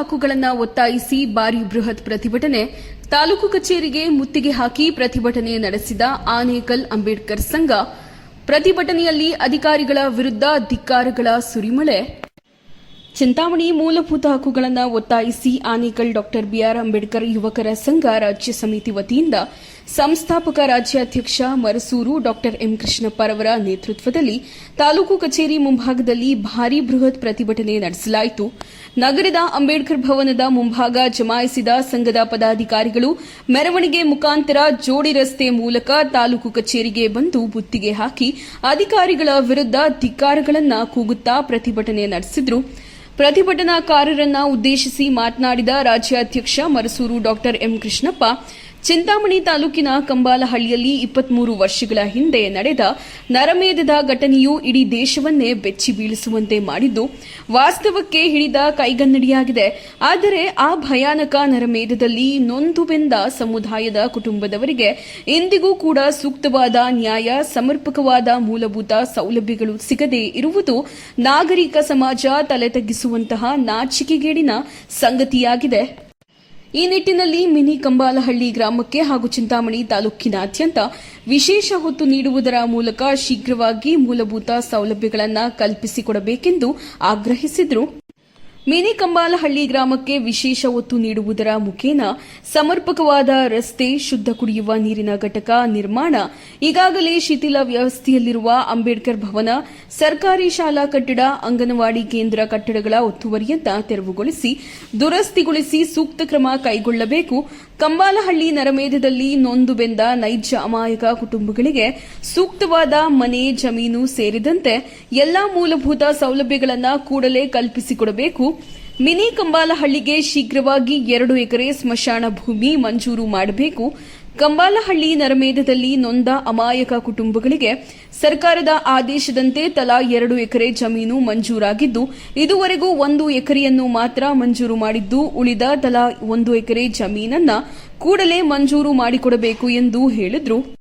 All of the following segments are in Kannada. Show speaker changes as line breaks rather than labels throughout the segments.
ಹಕ್ಕುಗಳನ್ನು ಒತ್ತಾಯಿಸಿ ಭಾರಿ ಬೃಹತ್ ಪ್ರತಿಭಟನೆ, ತಾಲೂಕು ಕಚೇರಿಗೆ ಮುತ್ತಿಗೆ ಹಾಕಿ ಪ್ರತಿಭಟನೆ ನಡೆಸಿದ ಆನೇಕಲ್ ಅಂಬೇಡ್ಕರ್ ಸಂಘ. ಪ್ರತಿಭಟನೆಯಲ್ಲಿ ಅಧಿಕಾರಿಗಳ ವಿರುದ್ಧ ಧಿಕ್ಕಾರಗಳ ಸುರಿಮಳೆ. ಚಿಂತಾಮಣಿ ಮೂಲಭೂತ ಹಕ್ಕುಗಳನ್ನು ಒತ್ತಾಯಿಸಿ ಆನೇಕಲ್ ಡಾಕ್ಟರ್ ಬಿಆರ್ ಅಂಬೇಡ್ಕರ್ ಯುವಕರ ಸಂಘ ರಾಜ್ಯ ಸಮಿತಿ ವತಿಯಿಂದ ಸಂಸ್ಥಾಪಕ ರಾಜ್ಯಾಧ್ಯಕ್ಷ ಮರಸೂರು ಡಾಕ್ಟರ್ ಎಂ ಕೃಷ್ಣಪ್ಪರವರ ನೇತೃತ್ವದಲ್ಲಿ ತಾಲೂಕು ಕಚೇರಿ ಮುಂಭಾಗದಲ್ಲಿ ಭಾರೀ ಬೃಹತ್ ಪ್ರತಿಭಟನೆ ನಡೆಸಲಾಯಿತು. ನಗರದ ಅಂಬೇಡ್ಕರ್ ಭವನದ ಮುಂಭಾಗ ಜಮಾಯಿಸಿದ ಸಂಘದ ಪದಾಧಿಕಾರಿಗಳು ಮೆರವಣಿಗೆ ಮುಖಾಂತರ ಜೋಡಿ ರಸ್ತೆ ಮೂಲಕ ತಾಲೂಕು ಕಚೇರಿಗೆ ಬಂದು ಬುತ್ತಿಗೆ ಹಾಕಿ ಅಧಿಕಾರಿಗಳ ವಿರುದ್ಧ ಧಿಕ್ಕಾರಗಳನ್ನು ಕೂಗುತ್ತಾ ಪ್ರತಿಭಟನೆ ನಡೆಸಿದ್ರು. ಪ್ರತಿಭಟನಾಕಾರರನ್ನ ಉದ್ದೇಶಿಸಿ ಮಾತನಾಡಿದ ರಾಜ್ಯಾಧ್ಯಕ್ಷ ಮರಸೂರು ಡಾಕ್ಟರ್ ಎಂ ಕೃಷ್ಣಪ್ಪ ಚಿಂತಾಮಣಿ ತಾಲೂಕಿನ ಕಂಬಾಲಹಳ್ಳಿಯಲ್ಲಿ ಇಪ್ಪತ್ಮೂರು ವರ್ಷಗಳ ಹಿಂದೆ ನಡೆದ ನರಮೇಧದ ಘಟನೆಯು ಇಡೀ ದೇಶವನ್ನೇ ಬೆಚ್ಚಿ ಬೀಳಿಸುವಂತೆ ಮಾಡಿದ್ದು, ವಾಸ್ತವಕ್ಕೆ ಹಿಡಿದ ಕೈಗನ್ನಡಿಯಾಗಿದೆ. ಆದರೆ ಆ ಭಯಾನಕ ನರಮೇಧದಲ್ಲಿ ನೊಂದು ಬೆಂದ ಸಮುದಾಯದ ಕುಟುಂಬದವರಿಗೆ ಇಂದಿಗೂ ಕೂಡ ಸೂಕ್ತವಾದ ನ್ಯಾಯ, ಸಮರ್ಪಕವಾದ ಮೂಲಭೂತ ಸೌಲಭ್ಯಗಳು ಸಿಗದೇ ಇರುವುದು ನಾಗರಿಕ ಸಮಾಜ ತಲೆ ತಗ್ಗಿಸುವಂತಹ ನಾಚಿಕೆಗೇಡಿನ ಸಂಗತಿಯಾಗಿದೆ. ಈ ನಿಟ್ಟಿನಲ್ಲಿ ಮಿನಿ ಕಂಬಾಲಹಳ್ಳಿ ಗ್ರಾಮಕ್ಕೆ ಹಾಗೂ ಚಿಂತಾಮಣಿ ತಾಲೂಕಿನಾದ್ಯಂತ ವಿಶೇಷ ಹೊತ್ತು ನೀಡುವುದರ ಮೂಲಕ ಶೀಘ್ರವಾಗಿ ಮೂಲಭೂತ ಸೌಲಭ್ಯಗಳನ್ನು ಕಲ್ಪಿಸಿಕೊಡಬೇಕೆಂದು ಆಗ್ರಹಿಸಿದರು ಮಿನಿ ಕಂಬಾಲಹಳ್ಳಿ ಗ್ರಾಮಕ್ಕೆ ವಿಶೇಷ ಒತ್ತು ನೀಡುವುದರ ಮುಖೇನ ಸಮರ್ಪಕವಾದ ರಸ್ತೆ ಶುದ್ಧ ಕುಡಿಯುವ ನೀರಿನ ಘಟಕ ನಿರ್ಮಾಣ ಈಗಾಗಲೇ ಶಿಥಿಲ ವ್ಯವಸ್ಥೆಯಲ್ಲಿರುವ ಅಂಬೇಡ್ಕರ್ ಭವನ, ಸರ್ಕಾರಿ ಶಾಲಾ ಕಟ್ಟಡ, ಅಂಗನವಾಡಿ ಕೇಂದ್ರ ಕಟ್ಟಡಗಳ ಒತ್ತುವರಿಯನ್ನ ತೆರವುಗೊಳಿಸಿ ದುರಸ್ತಿಗೊಳಿಸಿ ಸೂಕ್ತ ಕ್ರಮ ಕೈಗೊಳ್ಳಬೇಕು. ಕಂಬಾಲಹಳ್ಳಿ ನರಮೇಧದಲ್ಲಿ ನೊಂದು ಬೆಂದ ನೈಜ ಅಮಾಯಕ ಕುಟುಂಬಗಳಿಗೆ ಸೂಕ್ತವಾದ ಮನೆ, ಜಮೀನು ಸೇರಿದಂತೆ ಎಲ್ಲಾ ಮೂಲಭೂತ ಸೌಲಭ್ಯಗಳನ್ನು ಕೂಡಲೇ ಕಲ್ಪಿಸಿಕೊಡಬೇಕು. ಮಿನಿ ಕಂಬಾಲಹಳ್ಳಿಗೆ ಶೀಘ್ರವಾಗಿ ಎರಡು ಎಕರೆ ಸ್ಮಶಾನ ಭೂಮಿ ಮಂಜೂರು ಮಾಡಬೇಕು. ಕಂಬಾಲಹಳ್ಳಿ ನರಮೇಧದಲ್ಲಿ ನೊಂದ ಅಮಾಯಕ ಕುಟುಂಬಗಳಿಗೆ ಸರ್ಕಾರದ ಆದೇಶದಂತೆ ತಲಾ ಎರಡು ಎಕರೆ ಜಮೀನು ಮಂಜೂರಾಗಿದ್ದು, ಇದುವರೆಗೂ ಒಂದು ಎಕರೆಯನ್ನು ಮಾತ್ರ ಮಂಜೂರು ಮಾಡಿದ್ದು, ಉಳಿದ ತಲಾ ಒಂದು ಎಕರೆ ಜಮೀನನ್ನ ಕೂಡಲೇ ಮಂಜೂರು ಮಾಡಿಕೊಡಬೇಕು ಎಂದು ಹೇಳಿದರು.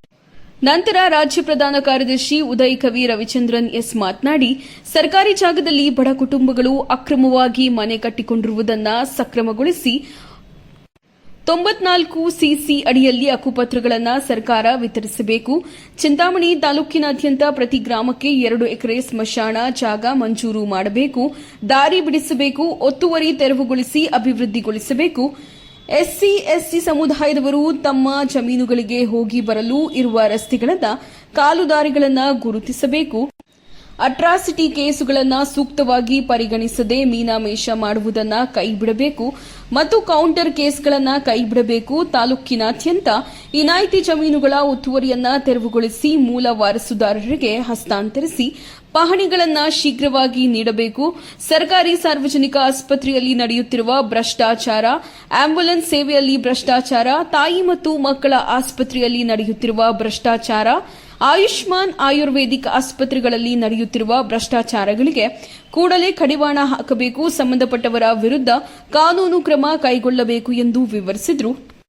ನಂತರ ರಾಜ್ಯ ಪ್ರಧಾನ ಕಾರ್ಯದರ್ಶಿ ಉದಯ್ ಕವಿ ರವಿಚಂದ್ರನ್ ಎಸ್ ಮಾತನಾಡಿ, ಸರ್ಕಾರಿ ಜಾಗದಲ್ಲಿ ಬಡ ಕುಟುಂಬಗಳು ಅಕ್ರಮವಾಗಿ ಮನೆ ಕಟ್ಟಿಕೊಂಡಿರುವುದನ್ನು ಸಕ್ರಮಗೊಳಿಸಿ ತೊಂಬತ್ನಾಲ್ಕು ಸಿಸಿ ಅಡಿಯಲ್ಲಿ ಹಕ್ಕುಪತ್ರಗಳನ್ನು ಸರ್ಕಾರ ವಿತರಿಸಬೇಕು. ಚಿಂತಾಮಣಿ ತಾಲೂಕಿನಾದ್ಯಂತ ಪ್ರತಿ ಗ್ರಾಮಕ್ಕೆ ಎರಡು ಎಕರೆ ಸ್ಮಶಾನ, ಜಾಗ ಮಂಜೂರು ಮಾಡಬೇಕು. ದಾರಿ ಬಿಡಿಸಬೇಕು, ಒತ್ತುವರಿ ತೆರವುಗೊಳಿಸಿ ಅಭಿವೃದ್ಧಿಗೊಳಿಸಬೇಕು. ಎಸ್ಸಿ ಎಸ್ಸಿ ಸಮುದಾಯದವರು ತಮ್ಮ ಜಮೀನುಗಳಿಗೆ ಹೋಗಿ ಬರಲು ಇರುವ ರಸ್ತೆಗಳನ್ನು ಕಾಲುದಾರಿಗಳನ್ನು ಗುರುತಿಸಬೇಕು. ಅಟ್ರಾಸಿಟಿ ಕೇಸುಗಳನ್ನು ಸೂಕ್ತವಾಗಿ ಪರಿಗಣಿಸದೆ ಮೀನಾಮೇಷ ಮಾಡುವುದನ್ನು ಕೈಬಿಡಬೇಕು ಮತ್ತು ಕೌಂಟರ್ ಕೇಸ್ಗಳನ್ನು ಕೈಬಿಡಬೇಕು. ತಾಲೂಕಿನಾದ್ಯಂತ ವಿನಾಯಿತಿ ಜಮೀನುಗಳ ಒತ್ತುವರಿಯನ್ನ ತೆರವುಗೊಳಿಸಿ ಮೂಲ ವಾರಸುದಾರರಿಗೆ ಹಸ್ತಾಂತರಿಸಿ ಪಹಣಿಗಳನ್ನು ಶೀಘ್ರವಾಗಿ ನೀಡಬೇಕು. ಸರ್ಕಾರಿ ಸಾರ್ವಜನಿಕ ಆಸ್ಪತ್ರೆಯಲ್ಲಿ ನಡೆಯುತ್ತಿರುವ ಭ್ರಷ್ಟಾಚಾರ ಆಂಬ್ಯುಲೆನ್ಸ್ ಸೇವೆಯಲ್ಲಿ ಭ್ರಷ್ಟಾಚಾರ, ತಾಯಿ ಮತ್ತು ಮಕ್ಕಳ ಆಸ್ಪತ್ರೆಯಲ್ಲಿ ನಡೆಯುತ್ತಿರುವ ಭ್ರಷ್ಟಾಚಾರ ಆಯುಷ್ಮಾನ್ ಆಯುರ್ವೇದಿಕ್ ಆಸ್ಪತ್ರೆಗಳಲ್ಲಿ ನಡೆಯುತ್ತಿರುವ ಭ್ರಷ್ಟಾಚಾರಗಳಿಗೆ ಕೂಡಲೇ ಕಡಿವಾಣ ಹಾಕಬೇಕು, ಸಂಬಂಧಪಟ್ಟವರ ವಿರುದ್ಧ ಕಾನೂನು ಕ್ರಮ ಕೈಗೊಳ್ಳಬೇಕು ಎಂದು ವಿವರಿಸಿದರು.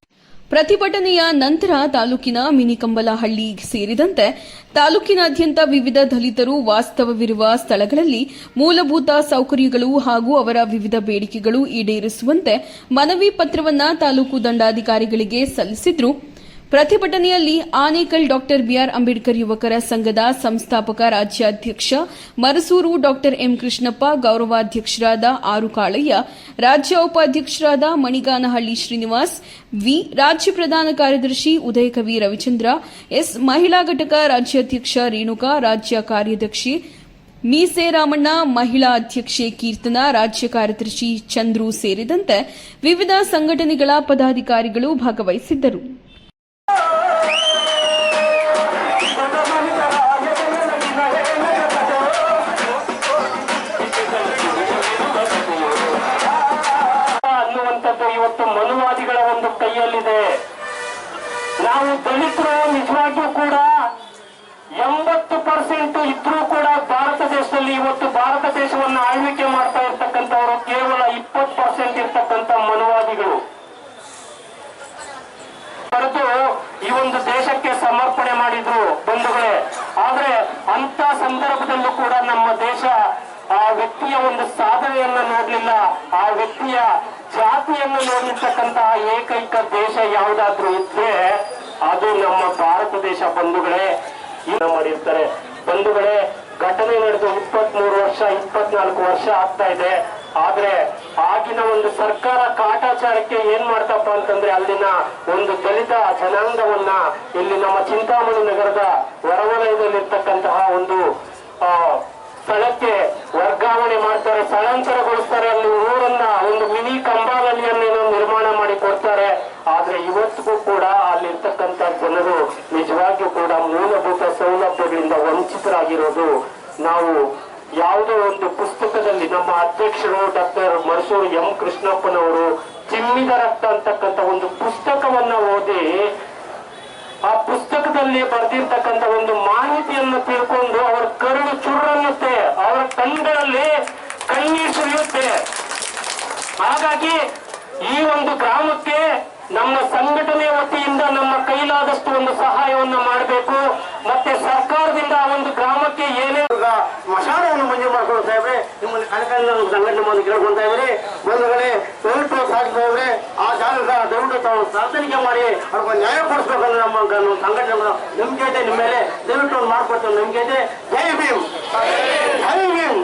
ಪ್ರತಿಭಟನೆಯ ನಂತರ ತಾಲೂಕಿನ ಮಿನಿಕಂಬಲಹಳ್ಳಿ ಸೇರಿದಂತೆ ತಾಲೂಕಿನಾದ್ಯಂತ ವಿವಿಧ ದಲಿತರು ವಾಸ್ತವವಿರುವ ಸ್ಥಳಗಳಲ್ಲಿ ಮೂಲಭೂತ ಸೌಕರ್ಯಗಳು ಹಾಗೂ ಅವರ ವಿವಿಧ ಬೇಡಿಕೆಗಳು ಈಡೇರಿಸುವಂತೆ ಮನವಿ ಪತ್ರವನ್ನ ತಾಲೂಕು ದಂಡಾಧಿಕಾರಿಗಳಿಗೆ ಸಲ್ಲಿಸಿದ್ರು. ಪ್ರತಿಭಟನೆಯಲ್ಲಿ ಆನೇಕಲ್ ಡಾಕ್ಟರ್ ಬಿಆರ್ ಅಂಬೇಡ್ಕರ್ ಯುವಕರ ಸಂಘದ ಸಂಸ್ಥಾಪಕ ರಾಜ್ಯಾಧ್ಯಕ್ಷ, ಮರಸೂರು ಡಾಕ್ಟರ್ ಎಂ ಕೃಷ್ಣಪ್ಪ, ಗೌರವಾಧ್ಯಕ್ಷರಾದ ಆರು ಕಾಳಯ್ಯ, ರಾಜ್ಯ ಉಪಾಧ್ಯಕ್ಷರಾದ ಮಣಿಗಾನಹಳ್ಳಿ ಶ್ರೀನಿವಾಸ್, ವಿ ರಾಜ್ಯ ಪ್ರಧಾನ ಕಾರ್ಯದರ್ಶಿ ಉದಯಕವಿ ರವಿಚಂದ್ರ, ಎಸ್ ಮಹಿಳಾ ಘಟಕ ರಾಜ್ಯಾಧ್ಯಕ್ಷ ರೇಣುಕಾ, ರಾಜ್ಯ ಕಾರ್ಯದರ್ಶಿ ಮೀಸೆ ರಾಮಣ್ಣ, ಮಹಿಳಾ ಅಧ್ಯಕ್ಷೆ ಕೀರ್ತನ, ರಾಜ್ಯ ಕಾರ್ಯದರ್ಶಿ ಚಂದ್ರು ಸೇರಿದಂತೆ ವಿವಿಧ ಸಂಘಟನೆಗಳ ಪದಾಧಿಕಾರಿಗಳು ಭಾಗವಹಿಸಿದ್ದರು.
ಒಂದು ಕೈಯಲ್ಲಿದೆ. ನಾವು ದಲಿತರು ನಿಜವಾಗಿಯೂ ಕೂಡ ಎಂಬತ್ತು ಪರ್ಸೆಂಟ್ ಇದ್ರೂ ಕೂಡ ಭಾರತ ದೇಶದಲ್ಲಿ ಇವತ್ತು ಭಾರತ ದೇಶವನ್ನು ಆಳ್ವಿಕೆ ಮಾಡ್ತಾ ಇರ್ತಕ್ಕಂಥವರು ಕೇವಲ ಇಪ್ಪತ್ತು ಪರ್ಸೆಂಟ್ ಇರ್ತಕ್ಕಂಥ ಮನುವಾದಿಗಳು. ಬರೆದು ಈ ಒಂದು ದೇಶಕ್ಕೆ ಸಮರ್ಪಣೆ ಮಾಡಿದ್ರು ಬಂಧುಗಳೇ. ಆದ್ರೆ ಅಂತ ಸಂದರ್ಭದಲ್ಲೂ ಕೂಡ ನಮ್ಮ ದೇಶ ಆ ವ್ಯಕ್ತಿಯ ಒಂದು ಸಾಧನೆಯನ್ನ ನೋಡ್ಲಿಲ್ಲ ಆ ವ್ಯಕ್ತಿಯ ಮಾಡಿರ್ತಕ್ಕಂತಹ ಏಕೈಕ ದೇಶ ಯಾವುದಾದ್ರೂ ಇದ್ರೆ ಅದು ನಮ್ಮ ಭಾರತ ದೇಶ, ಬಂಧುಗಳೇ. ಮಾಡಿರ್ತಾರೆ. ಬಂಧುಗಳೇ, ಘಟನೆ ನಡೆದು ಇಪ್ಪತ್ತ್ ಮೂರು ವರ್ಷ, ಇಪ್ಪತ್ನಾಲ್ಕು ವರ್ಷ ಆಗ್ತಾ ಇದೆ. ಆದ್ರೆ ಆಗಿನ ಒಂದು ಸರ್ಕಾರ ಕಾಟಾಚಾರಕ್ಕೆ ಏನ್ ಮಾಡ್ತಪ್ಪ ಅಂತಂದ್ರೆ ಅಲ್ಲಿನ ಒಂದು ದಲಿತ ಜನಾಂಗವನ್ನ ಇಲ್ಲಿ ನಮ್ಮ ಚಿಂತಾಮಣಿ ನಗರದ ಹೊರವಲಯದಲ್ಲಿರ್ತಕ್ಕಂತಹ ಒಂದು ಸ್ಥಳಕ್ಕೆ ವರ್ಗಾವಣೆ ಮಾಡ್ತಾರೆ. ಸ್ಥಳಾಂತರಗೊಳಿಸ್ತಾರೆ ಅಲ್ಲಿ ಊರನ್ನ ಒಂದು ಮಿನಿ ಕಂಬಾಲಲ್ಲಿಯನ್ನು ನಿರ್ಮಾಣ ಮಾಡಿ ಕೊಡ್ತಾರೆ ಆದ್ರೆ ಇವತ್ತಿಗೂ ಕೂಡ ಅಲ್ಲಿರ್ತಕ್ಕಂಥ ಜನರು ನಿಜವಾಗಿಯೂ ಕೂಡ ಮೂಲಭೂತ ಸೌಲಭ್ಯಗಳಿಂದ ವಂಚಿತರಾಗಿರೋದು ನಾವು ಯಾವುದೋ ಒಂದು ಪುಸ್ತಕದಲ್ಲಿ ನಮ್ಮ ಅಧ್ಯಕ್ಷರು ಡಾಕ್ಟರ್ ಮರಸೂರು ಎಂ ಕೃಷ್ಣಪ್ಪನವರು ಚಿಮ್ಮಿದ ರಕ್ತ ಅಂತಕ್ಕಂಥ ಒಂದು ಪುಸ್ತಕವನ್ನ ಓದಿ ಆ ಪುಸ್ತಕದಲ್ಲಿ ಬರೆದಿರ್ತಕ್ಕಂಥ ಒಂದು ಮಾಹಿತಿಯನ್ನು ತಿಳ್ಕೊಂಡು ಅವರ ಕರುಳು ಚುರ್ರನ್ನುತ್ತೆ ಅವರ ಕಣ್ಗಳಲ್ಲಿ ಕಣ್ಣೀರು ಸುರಿಯುತ್ತೆ. ಹಾಗಾಗಿ ಈ ಒಂದು ಗ್ರಾಮಕ್ಕೆ ನಮ್ಮ ಸಂಘಟನೆ ವತಿಯಿಂದ ನಮ್ಮ ಕೈಲಾದಷ್ಟು ಒಂದು ಸಹಾಯವನ್ನು ಮಾಡಬೇಕು. ಮತ್ತೆ ಸರ್ಕಾರದಿಂದ ಒಂದು ಗ್ರಾಮಕ್ಕೆ ಏನೇ
ಸ್ಮಶಾನವನ್ನು ಮಂಜೂರು ಮಾಡ್ಕೊಂಡು ಸಾಹೇಬ್ರೆ ನಿಮ್ಮಲ್ಲಿ ಕಣಕಲ್ಲ ಸಂಘಟನೆ ಮಾಡಿ ಕೇಳ್ಕೊಂತ ಇದ್ರಿ, ಬಂಧುಗಳೇ ದಯವಿಟ್ಟು ಸಾಧ್ಯ ಇದ್ರೆ, ಆ ಜಾಗದ ದಯವಿಟ್ಟು ತಾವು ಪ್ರಾರ್ಥನಿಕೆ ಮಾಡಿ ಅವ್ರಿಗೆ ನ್ಯಾಯ ಕೊಡಿಸ್ಬೇಕಂದ್ರೆ ನಮ್ಮ ಸಂಘಟನೆ ನಂಬಿಕೆ ಇದೆ. ನಿಮ್ಮ ಮೇಲೆ ದಯವಿಟ್ಟು ಮಾಡ್ಕೊಡ್ತೇವೆ. ಭೀಮ್ ಜೈ ಭೀಮ್. ಜೈ ಭೀಮ್.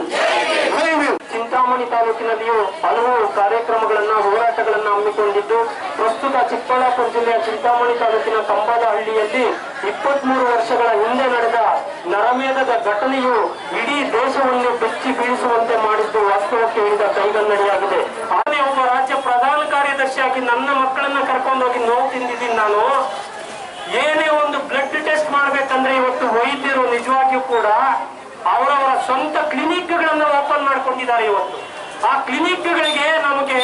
ಚಿಂತಾಮಣಿ ತಾಲೂಕಿನಲ್ಲಿಯೂ ಹಲವು ಕಾರ್ಯಕ್ರಮಗಳನ್ನ, ಹೋರಾಟಗಳನ್ನ ಹಮ್ಮಿಕೊಂಡಿದ್ದು, ಪ್ರಸ್ತುತ ಚಿಕ್ಕಬಳ್ಳಾಪುರ ಜಿಲ್ಲೆಯ ಚಿಂತಾಮಣಿ ತಾಲೂಕಿನ ಕಂಬದಹಳ್ಳಿಯಲ್ಲಿ ಇಪ್ಪತ್ಮೂರು ವರ್ಷಗಳ ಹಿಂದೆ ನಡೆದ ನರಮೇಧದ ಘಟನೆಯು ಇಡೀ ದೇಶವನ್ನು ಬೆಚ್ಚಿ ಬೀಳಿಸುವಂತೆ ಮಾಡಿದ್ದು ವಾಸ್ತವಕ್ಕೆ ಹಿಡಿದ ಕೈಗನ್ನಡಿಯಾಗಿದೆ. ಆನೆ ಒಬ್ಬ ರಾಜ್ಯ ಪ್ರಧಾನ ಕಾರ್ಯದರ್ಶಿಯಾಗಿ ನನ್ನ ಮಕ್ಕಳನ್ನ ಕರ್ಕೊಂಡೋಗಿ ನೋವು ತಿಂದಿದ್ದೀನಿ ನಾನು. ಏನೇ ಒಂದು ಬ್ಲಡ್ ಟೆಸ್ಟ್ ಮಾಡ್ಬೇಕಂದ್ರೆ ಇವತ್ತು ವೈದ್ಯರು ನಿಜವಾಗಿಯೂ ಕೂಡ ಅವರವರ ಸ್ವಂತ ಕ್ಲಿನಿಕ್ಗಳನ್ನ ಓಪನ್ ಮಾಡ್ಕೊಂಡಿದ್ದಾರೆ ಇವತ್ತು. ಆ ಕ್ಲಿನಿಕ್ಗಳಿಗೆ ನಮಗೆ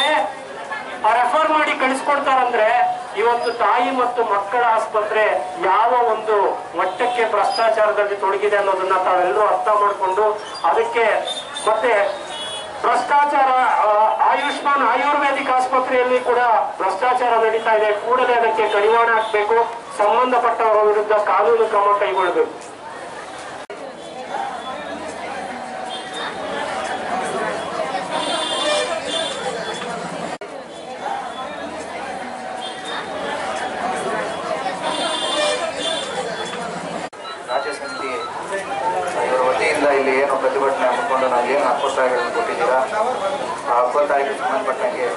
ರೆಫರ್ ಮಾಡಿ ಕಳಿಸ್ಕೊಡ್ತಾರಂದ್ರೆ ಇವತ್ತು ತಾಯಿ ಮತ್ತು ಮಕ್ಕಳ ಆಸ್ಪತ್ರೆ ಯಾವ ಒಂದು ಮಟ್ಟಕ್ಕೆ ಭ್ರಷ್ಟಾಚಾರದಲ್ಲಿ ತೊಡಗಿದೆ ಅನ್ನೋದನ್ನ ತಾವೆಲ್ಲರೂ ಅರ್ಥ ಮಾಡಿಕೊಂಡು ಅದಕ್ಕೆ ಮತ್ತೆ ಭ್ರಷ್ಟಾಚಾರ ಆಯುಷ್ಮಾನ್ ಆಯುರ್ವೇದಿಕ್ ಆಸ್ಪತ್ರೆಯಲ್ಲಿ ಕೂಡ ಭ್ರಷ್ಟಾಚಾರ ನಡೀತಾ ಇದೆ. ಕೂಡಲೇ ಅದಕ್ಕೆ ಕಡಿವಾಣ ಹಾಕಬೇಕು. ಸಂಬಂಧಪಟ್ಟವರ ವಿರುದ್ಧ ಕಾನೂನು ಕ್ರಮ ಕೈಗೊಳ್ಳಬೇಕು
ರಾಜ್ಯ ಸಮಿತಿ ಇವರ ವತಿಯಿಂದ ಇಲ್ಲಿ ಏನು ಪ್ರತಿಭಟನೆ ಹಾಕಿಕೊಂಡು ನಾವು ಏನು ಹಕ್ಕೊತ್ತಾಯಗಳನ್ನು ಕೊಟ್ಟಿದ್ದೀರಾ? ಆ ಹಕ್ಕೊತ್ತಾಯಕ್ಕೆ ಸಂಬಂಧಪಟ್ಟಂಗೆ,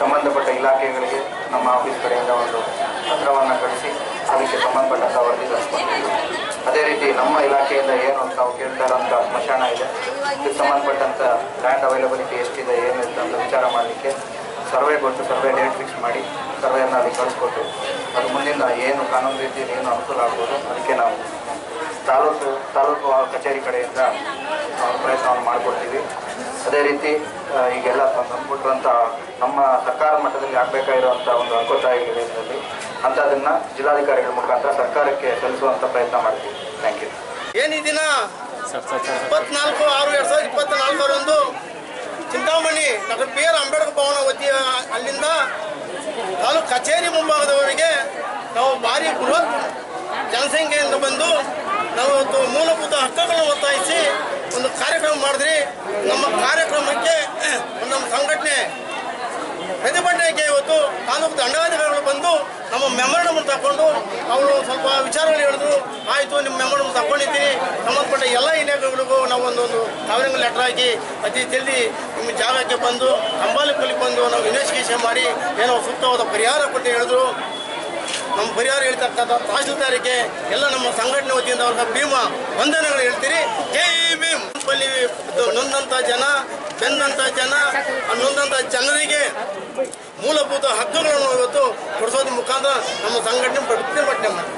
ಸಂಬಂಧಪಟ್ಟ ಇಲಾಖೆಗಳಿಗೆ ನಮ್ಮ ಆಫೀಸ್ ಕಡೆಯಿಂದ ಒಂದು ಪತ್ರವನ್ನು ಕಳಿಸಿ, ಅದಕ್ಕೆ ಸಂಬಂಧಪಟ್ಟಂಥ ವರದಿ ತರಿಸ್ಕೊಂಡಿದ್ದೀವಿ ಅದೇ ರೀತಿ ನಮ್ಮ ಇಲಾಖೆಯಿಂದ ಏನು ತಾವು ಕೇಳ್ತಾ ಇರೋಂಥ ಸ್ಮಶಾನ ಇದೆ ಇದಕ್ಕೆ ಸಂಬಂಧಪಟ್ಟಂಥ ಲ್ಯಾಂಡ್ ಅವೈಲಬಿಲಿಟಿ ಎಷ್ಟಿದೆ, ಏನು ಅಂತ ವಿಚಾರ ಮಾಡಲಿಕ್ಕೆ ಸರ್ವೆ ಕೊಟ್ಟು, ಸರ್ವೆ ಡೇಟ್ ಫಿಕ್ಸ್ ಮಾಡಿ, ಸರ್ವೆಯನ್ನು ಅಲ್ಲಿ ಕಳಿಸ್ಕೊಟ್ಟು, ಅದು ಮುಂದಿನ ಏನು ಕಾನೂನು ರೀತಿಯಲ್ಲಿ ಏನು ಅನುಕೂಲ ಆಗ್ಬೋದು, ಅದಕ್ಕೆ ನಾವು ತಾಲೂಕು ತಾಲೂಕು ಕಚೇರಿ ಕಡೆಯಿಂದ ನಾವು ಪ್ರಯತ್ನವನ್ನು ಮಾಡಿಕೊಡ್ತೀವಿ. ಅದೇ ರೀತಿ ಈಗೆಲ್ಲ ಕೊಟ್ಟಿರುವಂಥ ನಮ್ಮ ಸರ್ಕಾರ ಮಟ್ಟದಲ್ಲಿ ಆಗಬೇಕಾಗಿರುವಂಥ ಒಂದು ಹಕ್ಕೊತ್ತಾಯಗಳಿದೆ ಇದರಲ್ಲಿ ಅಂಥದನ್ನು ಜಿಲ್ಲಾಧಿಕಾರಿಗಳ ಮುಖಾಂತರ ಸರ್ಕಾರಕ್ಕೆ ಸಲ್ಲಿಸುವಂಥ ಪ್ರಯತ್ನ ಮಾಡ್ತೀವಿ. ಥ್ಯಾಂಕ್ ಯು
ಏನು ಈ ದಿನ? ಇಪ್ಪತ್ನಾಲ್ಕು ಆರು ಎರಡು ಸಾವಿರದ ಇಪ್ಪತ್ನಾಲ್ಕರಂದು Chintamani doctor B R Ambedkar Bhavan ವತಿಯ, ಅಲ್ಲಿಂದ ತಾಲೂಕು ಕಚೇರಿ ಮುಂಭಾಗದವರಿಗೆ ನಾವು ಭಾರಿ ಬೃಹತ್ ಜನಸಂಖ್ಯೆಯಿಂದ ಬಂದು ನಾವು ಇವತ್ತು ಮೂಲಭೂತ ಹಕ್ಕುಗಳನ್ನು ಒತ್ತಾಯಿಸಿ ಒಂದು ಕಾರ್ಯಕ್ರಮ ಮಾಡಿದ್ರಿ. ನಮ್ಮ ಕಾರ್ಯಕ್ರಮಕ್ಕೆ ನಮ್ಮ ಸಂಘಟನೆ ಪ್ರತಿಭಟನೆಗೆ ಇವತ್ತು ತಾಲೂಕು ದಂಡಾಧಿಕಾರಿಗಳು ಬಂದು ನಮ್ಮ ಮೆಮೊರಂಡಮ್ ತಗೊಂಡು ಅವರು ಸ್ವಲ್ಪ ವಿಚಾರಗಳು ಹೇಳಿದ್ರು. ಆಯಿತು, ನಿಮ್ಮ ಮೆಮೊರಂಡಮ್ ತಗೊಂಡಿದ್ದೀನಿ. ಸಂಬಂಧಪಟ್ಟ ಎಲ್ಲ ಇಲಾಖೆಗಳಿಗೂ ನಾವು ಒಂದೊಂದು ಸಾವಿರಂಗ ಲೆಟರ್ ಹಾಕಿ ಅತಿ ಜಲ್ದಿ ನಿಮ್ಮ ಜಾಗಕ್ಕೆ ಬಂದು ಅಂಬಾಲಿಕಲ್ಲಿ ಬಂದು ನಾವು ಇನ್ವೆಸ್ಟಿಗೇಷನ್ ಮಾಡಿ, ಏನೋ ಸೂಕ್ತವಾದ ಪರಿಹಾರ ಕೊಟ್ಟು ಹೇಳಿದ್ರು. ನಮ್ಮ ಪರಿಹಾರ ಹೇಳ್ತಕ್ಕಂಥ ತಹಶೀಲ್ದಾರಿಗೆ ಎಲ್ಲ ನಮ್ಮ ಸಂಘಟನೆ ವತಿಯಿಂದ ಅವ್ರಿಗೆ ಭೀಮ ವಂದನೆಗಳು ಹೇಳ್ತೀರಿ. ಜೈ ಭೀಮ್. ನೊಂದಂಥ ಜನ, ಬೆಂದಂಥ ಜನ ನೊಂದಂಥ ಜನರಿಗೆ ಮೂಲಭೂತ ಹಕ್ಕುಗಳನ್ನು ಇವತ್ತು ಕೊಡಿಸೋದ್ರ ಮುಖಾಂತರ ನಮ್ಮ ಸಂಘಟನೆ ಪ್ರತಿಭಟನೆ ಮಾಡಿ